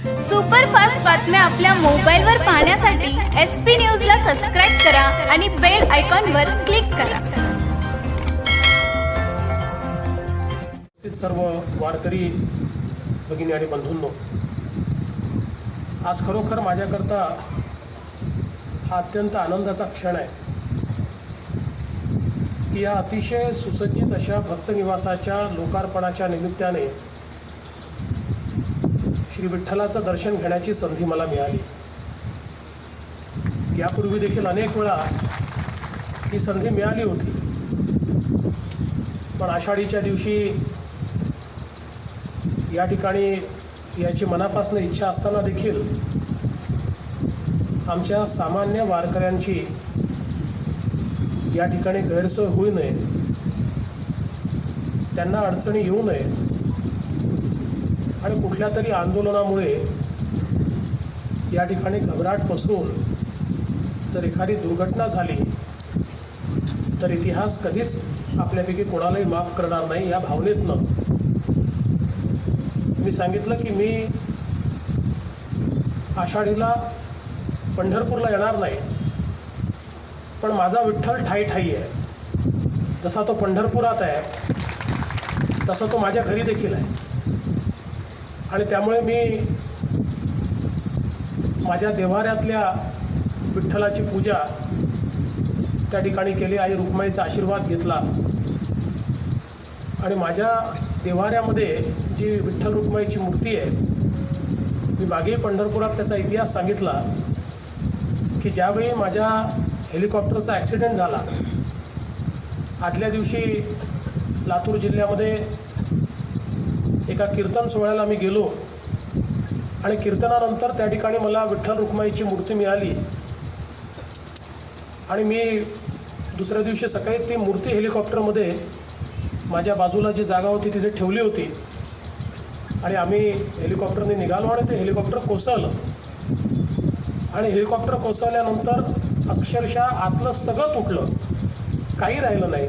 Superfast बातम्या आपल्या मोबाईलवर पाहण्यासाठी एस पी न्यूजला सबस्क्राईब करा आणि बेल आयकॉनवर क्लिक करा. सर्व वारकरी भगिनी आणि बंधूंनो आज खरोखर माझ्याकरता हा अत्यंत आनंदाचा क्षण आहे. की या अतिशय सुसज्जित अशा भक्तनिवासाच्या लोकार्पणाच्या निमित्ताने श्री विठ्ठलाचं दर्शन घेण्याची संधी मला मिळाली. यापूर्वी देखील अनेक वेळा ही संधी मिळाली होती. पण आषाढीच्या दिवशी या ठिकाणी याची मनापासून इच्छा असताना देखील आमच्या सामान्य वारकऱ्यांची या ठिकाणी गैरसोय होऊ नये. त्यांना अडचणी येऊ नये. आणि कुठल्या तरी आंदोलनामुळे या ठिकाणी घबराट पसरून जर एखादी दुर्घटना झाली तर इतिहास कधीच आपल्यापैकी कोणालाही माफ करणार नाही या भावनेतनं. मी सांगितलं की मी आषाढीला पंढरपूरला येणार नाही पण माझा विठ्ठल ठाई ठाई आहे. जसा तो पंढरपुरात आहे तसा तो माझ्या घरी देखील आहे. आणि त्यामुळे मी माझ्या देवाऱ्यातल्या विठ्ठलाची पूजा त्या ठिकाणी केली. आई रुक्माईचा आशीर्वाद घेतला. आणि माझ्या देवाऱ्यामध्ये जी विठ्ठल रुक्माईची मूर्ती आहे मी मागेही पंढरपुरात त्याचा इतिहास सांगितला की ज्यावेळी माझ्या हेलिकॉप्टरचा ॲक्सिडेंट झाला आदल्या दिवशी लातूर जिल्ह्यामध्ये एका कीर्तन सोहळ्याला मी गेलो. आणि कीर्तनानंतर त्या ठिकाणी मला विठ्ठल रुक्माईची मूर्ती मिळाली. आणि मी दुसऱ्या दिवशी सकाळी ती मूर्ती हेलिकॉप्टरमध्ये माझ्या बाजूला जी जागा होती तिथे ठेवली होती. आणि आम्ही हेलिकॉप्टरने निघालो आणि ते हेलिकॉप्टर कोसळलं. आणि हेलिकॉप्टर कोसळल्यानंतर अक्षरशः आतलं सगळं तुटलं. काही राहिलं नाही.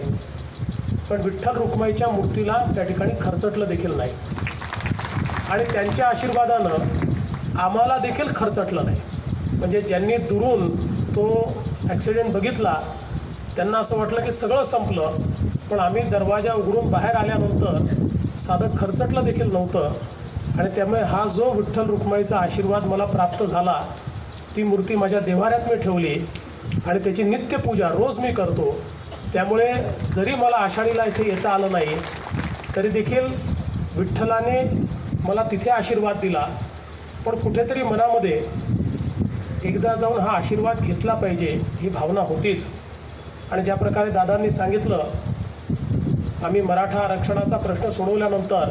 पण विठ्ठल रुक्माईच्या मूर्तीला त्या ठिकाणी खर्चटलं देखील नाही. आणि त्यांच्या आशीर्वादानं आम्हाला देखील खर्चटलं नाही. म्हणजे ज्यांनी दुरून तो ॲक्सिडेंट बघितला त्यांना असं वाटलं की सगळं संपलं पण आम्ही दरवाजा उघडून बाहेर आल्यानंतर साधं खर्चटलं देखील नव्हतं. आणि त्यामुळे हा जो विठ्ठल रुक्माईचा आशीर्वाद मला प्राप्त झाला ती मूर्ती माझ्या देवाऱ्यात मी ठेवली. आणि त्याची नित्यपूजा रोज मी करतो. त्यामुळे जरी मला आषाढीला इथे येता आलं नाही तरी देखील विठ्ठलाने मला तिथे आशीर्वाद दिला. पण कुठेतरी मनामध्ये एकदा जाऊन हा आशीर्वाद घेतला पाहिजे ही भावना होतीच. आणि ज्या प्रकारे दादांनी सांगितलं आम्ही मराठा आरक्षणाचा प्रश्न सोडवल्यानंतर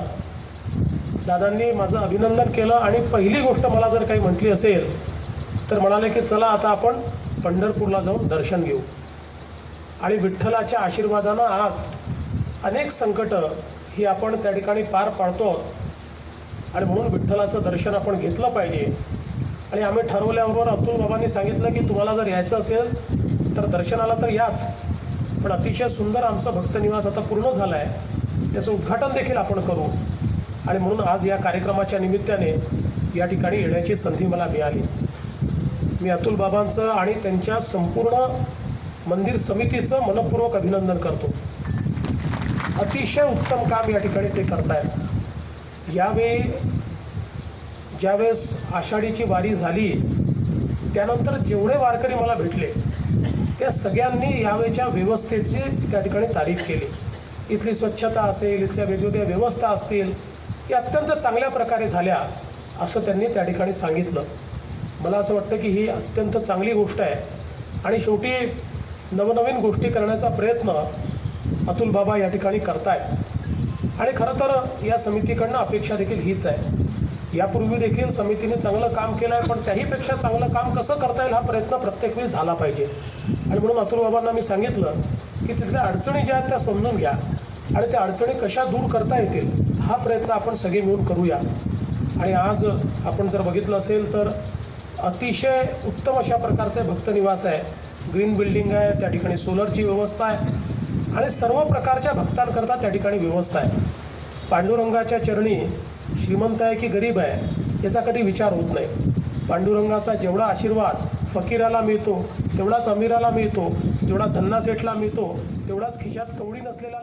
दादांनी माझं अभिनंदन केलं आणि पहिली गोष्ट मला जर काही म्हटली असेल तर म्हणाले की चला आता आपण पंढरपूरला जाऊन दर्शन घेऊ. आणि विठ्ठलाच्या आशीर्वादानं आज अनेक संकटं ही आपण त्या ठिकाणी पार पाडतो आणि म्हणून विठ्ठलाचं दर्शन आपण घेतलं पाहिजे. आणि आम्ही ठरवल्याबरोबर अतुल बाबांनी सांगितलं की तुम्हाला जर यायचं असेल तर दर्शनाला तर याच. पण अतिशय सुंदर आमचं भक्तनिवास आता पूर्ण झालं आहे त्याचं उद्घाटन देखील आपण करू. आणि म्हणून आज या कार्यक्रमाच्या निमित्ताने या ठिकाणी येण्याची संधी मला मिळाली. मी अतुल बाबांचं आणि त्यांच्या संपूर्ण मंदिर समितीचं मनपूर्वक अभिनंदन करतो. अतिशय उत्तम काम या ठिकाणी ते करतायत. यावेळी ज्यावेळेस आषाढीची वारी झाली त्यानंतर जेवढे वारकरी मला भेटले त्या सगळ्यांनी यावेळच्या व्यवस्थेची त्या ठिकाणी तारीफ केली. इथली स्वच्छता असेल इथल्या वेगवेगळ्या व्यवस्था असतील या अत्यंत चांगल्या प्रकारे झाल्या असं त्यांनी त्या ठिकाणी सांगितलं. मला असं वाटतं की ही अत्यंत चांगली गोष्ट आहे. आणि शेवटी नवनवीन गोष्टी करण्याचा प्रयत्न अतुल बाबा या ठिकाणी करतायत. आणि खरं तर या समितीकडनं अपेक्षा देखील हीच आहे. यापूर्वी देखील समितीने चांगलं काम केलं आहे पण त्याहीपेक्षा चांगलं काम कसं करता येईल हा प्रयत्न प्रत्येक वेळी झाला पाहिजे. आणि म्हणून अतुल बाबांना मी सांगितलं की तिथल्या अडचणी ज्या आहेत त्या समजून घ्या आणि त्या अडचणी कशा दूर करता येतील हा प्रयत्न आपण सगळे मिळून करूया. आणि आज आपण जर बघितलं असेल तर अतिशय उत्तम अशा प्रकारचे भक्तनिवास आहे. ग्रीन बिल्डिंग आहे त्या ठिकाणी सोलरची व्यवस्था आहे आणि सर्व प्रकारच्या भक्तांकरता त्या ठिकाणी व्यवस्था आहे. पांडुरंगाच्या चरणी श्रीमंत आहे की गरीब आहे याचा कधी विचार होत नाही. पांडुरंगाचा जेवढा आशीर्वाद फकीराला मिळतो तेवढाच अमीराला मिळतो जेवढा धन्ना सेठला मिळतो तेवढाच खिशात कवडी नसलेला